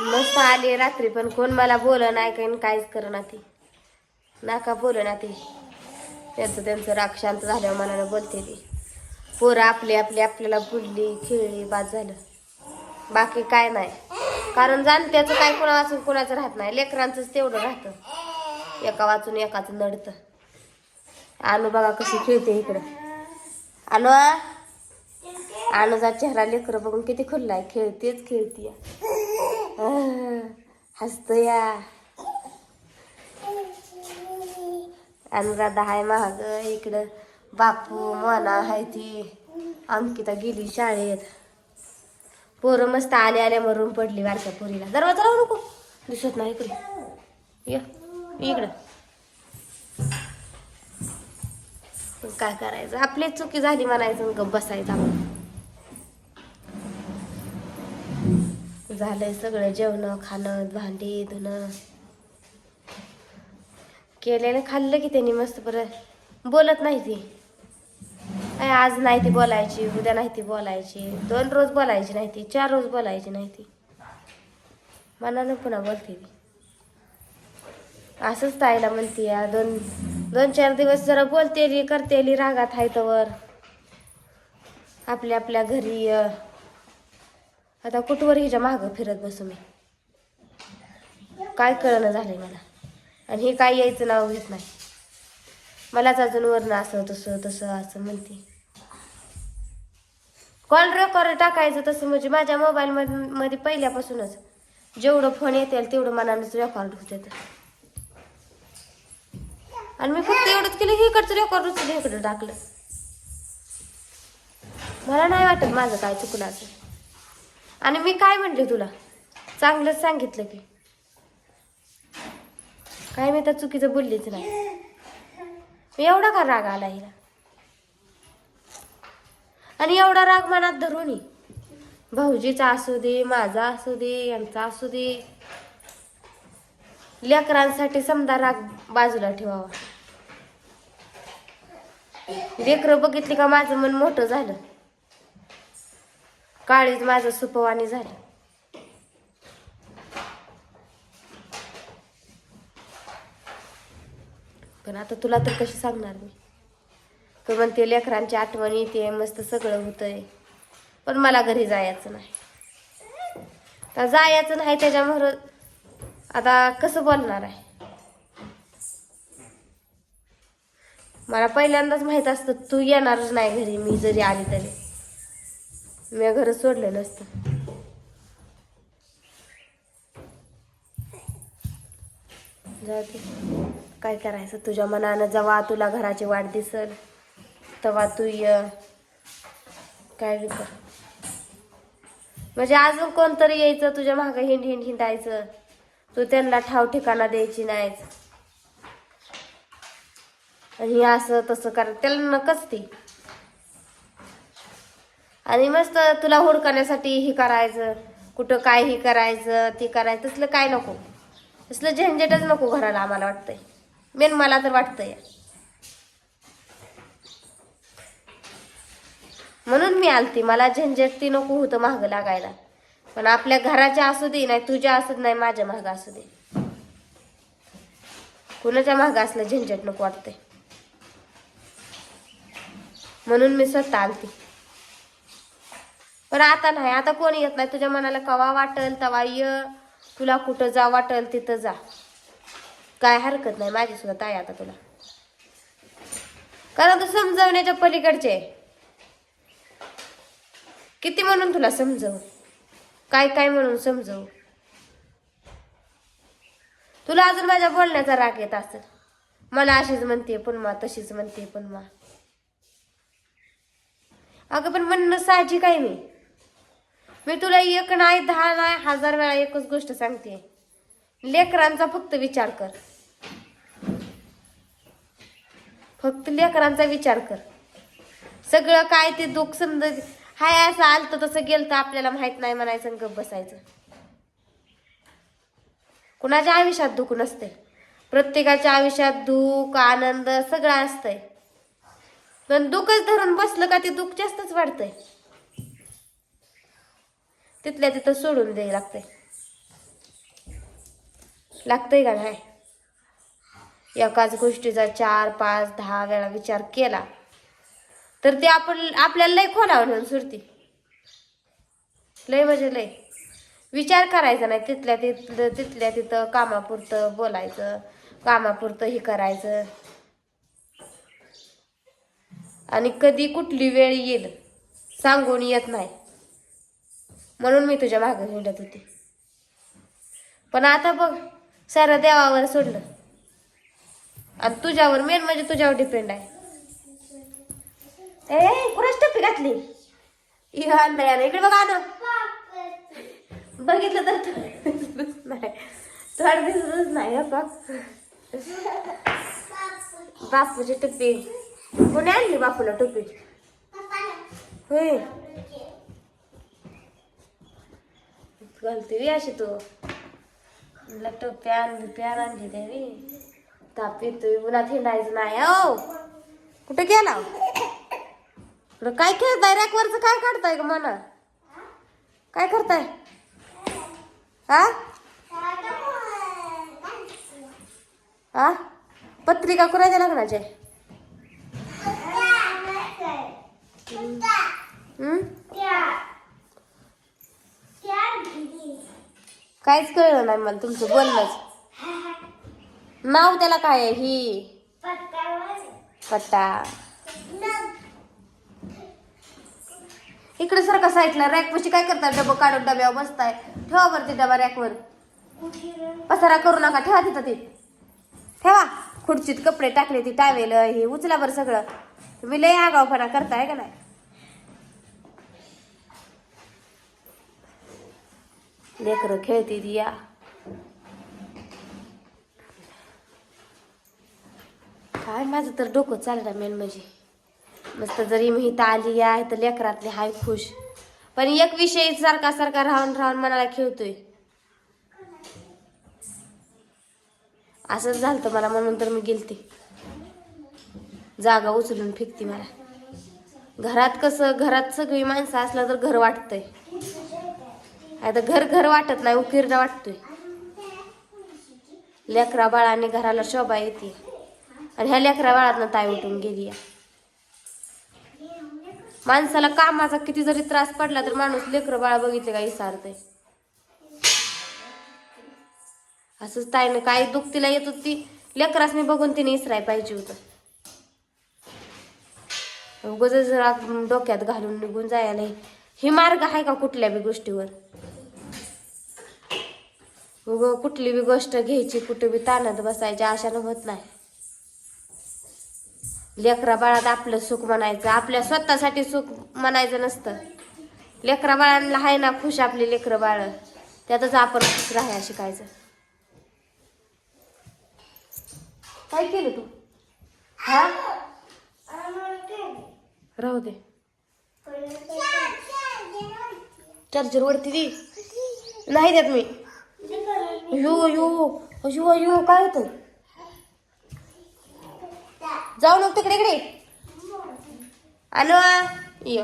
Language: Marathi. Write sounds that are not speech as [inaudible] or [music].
मस्त आली रात्री पण कोण मला बोल नाही काही काहीच कर ना ती. नाका बोल ना ती. त्यांचं त्यांचं राग शांत झाल्यावर मनानं बोलते ती. पोरं आपली आपली आपल्याला बोलली खेळली बाद झालं. बाकी काय नाही. कारण जाणत्याचं काय कोणा वाचून कोणाचं राहत नाही. लेकरांचंच तेवढं राहतं. एका वाचून एकाचं नडतं. आणू बघा कशी खेळते इकडं. आणू आणूचा चेहरा लेकरं बघून किती खुल्लाय. खेळतेच खेळते [laughs] हसतो या अनुराधा हाय महाग इकडं बापू मोना हाय ती. अंकिता गेली शाळेत. पोरं मस्त आले आल्या मरून पडली बारक्या पोरीला. दरवाजा लावू नको. दिसत नाही इकडे. ये इकडं. काय करायचं? आपली चुकी झाली म्हणायचं गप बसायचं आपण. झालंय सगळं जेवण खाणं भांडी धुणं. केलेलं खाल्लं की त्यांनी मस्त परत बोलत नाही ती. काय आज नाही ती बोलायची उद्या नाही ती बोलायची. दोन रोज बोलायची नाही ती चार रोज बोलायची नाही ती. मनानं पुन्हा बोलते ती. असंच ताईला म्हणते या दोन दोन चार दिवस जरा बोलतेली करतेली रागात हाय तर आपल्या आपल्या घरी आता कुठवर हिच्या मागं फिरत बसू मी? काय कळणं झालंय मला? आणि हे काय यायचं नाव घेत नाही. मलाच अजून वरनं असं तसं तसं असं म्हणते. कॉल रेकॉर्ड टाकायचं तसं म्हणजे माझ्या मोबाईल मध्ये पहिल्यापासूनच जेवढं फोन येतील तेवढं मनानंच रेकॉर्ड होत आणि मी फक्त एवढंच केलं की इकडचं रेकॉर्ड उचलून इकडं टाकलं. मला नाही वाटत माझं काय चुकलं असं आणि मी काय म्हणले तुला? चांगलंच सांगितलं की. काय मी त्या चुकीचं बोललीच नाही. मी एवढा का राग आला हिला? आणि एवढा राग मनात धरून ये. भाऊजीचा असू दे माझा असू दे यांचा असू दे. लेकरांसाठी समजा राग बाजूला ठेवावा. लेकरं बघितली का माझं मन मोठं झालं? काळीच माझं सुपवानी झाली. पण आता तुला तर कशी सांगणार मी? तर म्हणते लेकरांची आठवण येते मस्त सगळं होतंय. पण मला घरी जायचं नाही. आता जायचं नाही त्याच्यामुळं आता कसं बोलणार आहे? मला पहिल्यांदाच माहीत असतं तू येणारच नाही घरी मी जरी आली तरी. मी घर सोडलेलं असतं. जाते काय करायचं? तुझ्या मनानं जेव्हा तुला घराची वाट दिसल तेव्हा तू ये. काय कर. म्हणजे अजून कोणतरी यायचं तुझ्या मागं हिंड हिंड हिंडायचं. तू त्यांना ठाव ठिकाणा द्यायची नाहीच. आणि हे असं तसं कर त्याला नकच ती. आणि मस्त तुला हुडकण्यासाठी हे करायचं कुठं काय हे करायचं ते करायचं तसलं काय नको. तसलं झंझटच नको घराला आम्हाला वाटतंय. मेन मला तर वाटतंय. म्हणून मी आलती. मला झंझट ती नको होतं महाग लागायला. पण आपल्या घराच्या असू दे नाही तुझ्या असू नाही माझ्या महाग असू दे. कुणाच्या महाग असलं झंझट नको वाटतंय. म्हणून मी स्वतः आलती. पण आता नाही. आता कोणी येत नाही? तुझ्या मनाला कवा वाटल तवा ये. तुला कुठं जा वाटल तिथं जा. काय हरकत नाही. माझी सुद्धा ताई आता तुला. कारण तू समजवण्याच्या पलीकडचे आहे. किती म्हणून तुला समजव? काय काय म्हणून समजव? तुला अजून माझ्या बोलण्याचा राग येत असेल. मला अशीच म्हणते पण मा तशीच म्हणते पण मा. अगं पण म्हणणं साहजिक आहे मी. मी तुला एक नाही दहा नाही हजार वेळा एकच गोष्ट सांगते. लेकरांचा फक्त विचार कर. फक्त लेकरांचा विचार कर. सगळं काय ते दुःख समज हाय असं आलतं तसं गेलं तर आपल्याला माहीत नाही म्हणायचं गप बसायचं. कुणाच्या आयुष्यात दुःख नसते प्रत्येकाच्या आयुष्यात दुःख आनंद सगळं असतंय. पण दुःखच धरून बसलं का ते दुःख जास्तच वाढतंय? तिथल्या तिथं सोडून द्यायला लागतंय. लागतंय का नाही एकाच गोष्टीचा चार पाच दहा वेळा विचार केला तर ते आपण आपल्याला लय खोलावर सुरती. लय म्हणजे लय. विचार करायचा नाही तिथल्या तिथलं तिथल्या तिथं कामापुरतं बोलायचं कामापुरतं हे करायचं. आणि कधी कुठली वेळ येईल सांगून येत नाही. म्हणून मी तुझ्या मागं हिंडत होती. पण आता बघ सारं देवावर सोडलं. आणि तुझ्यावर मेन म्हणजे तुझ्यावर डिपेंड आहे. ए कुणाच टप्पी घातली? इकडे इकडे बघा ना बघितलं तर थोड दिसतच नाही. थोडं दिसतच नाही बघ बापूची टप्पी कोणी आणली बापूला टोपी? होय. घालते अशी तू. म्हणलं टोपी आणली प्यान आणली त्याने ताप येतोय उन्हात हिंडायचं नाही हो. कुठे गेला? कुठं काय खेळताय रॅकवरचं काय काढताय का मना? काय करताय? हा हा पत्रिका कुणाच्या लग्नाचे काहीच कळलं नाही मला तुमचं बोलणंच. नाव त्याला काय आहे? ही? पट्टा इकडे सारखा साईडला रॅक पशी काय करतात डबं काढून डब्यावर बसताय. ठेवा वरती डबा रॅकवर पसारा करू नका. ठेवा तिथं ती. ठेवा. खुर्चीत कपडे टाकले ती टावेल. हे उचला बरं सगळं. तुम्ही लय आगावपणा करताय का नाही? लेकरं खेळते दिया या. काय माझं तर डोकं चाललं मेन म्हणजे. मस्त जरी मी इथं आली आहे तर लेकरातले हाय खुश. पण एक विषय सारखा सारखा राहून राहून मनाला खेळतोय. असंच झालं तर मला म्हणून तर मी गेलते. जागा उचलून फेकते मला. घरात कसं घरात सगळी माणसं असलं तर घर वाटतंय. आता घर घर वाटत नाही उकिरडा वाटतोय. लेकरा बाळाने घराला शोभा येते. आणि ह्या लेकरा बाळातनं ताई उठून गेली या माणसाला कामाचा किती जरी त्रास पडला तर माणूस लेकरं बाळा बघितले का इसारतय असंच ताईनं काय दुःख तिला येत होती लेकरासने बघून तिने इसराय पाहिजे होतं. उगाच जरा डोक्यात घालून निघून जायला ही मार्ग आहे का कुठल्या बी गोष्टीवर? उग कुठली बी गोष्ट घ्यायची कुठे बी ताणत बसायची आशानं होत नाही. लेकरा बाळात आपलं सुख म्हणायचं आपल्या स्वतःसाठी सुख म्हणायचं नसतं. लेकरा बाळांना आहे ना खुश आपली लेकरं बाळ. त्यातच आपण खुश राहायला शिकायचं. काय केलं तू? हा? राहू दे. चार्जर वरती दे. नाही देत मी. यो यो अयो यो काय होतं जाऊ नको तिकडे इकडे. आलो ये.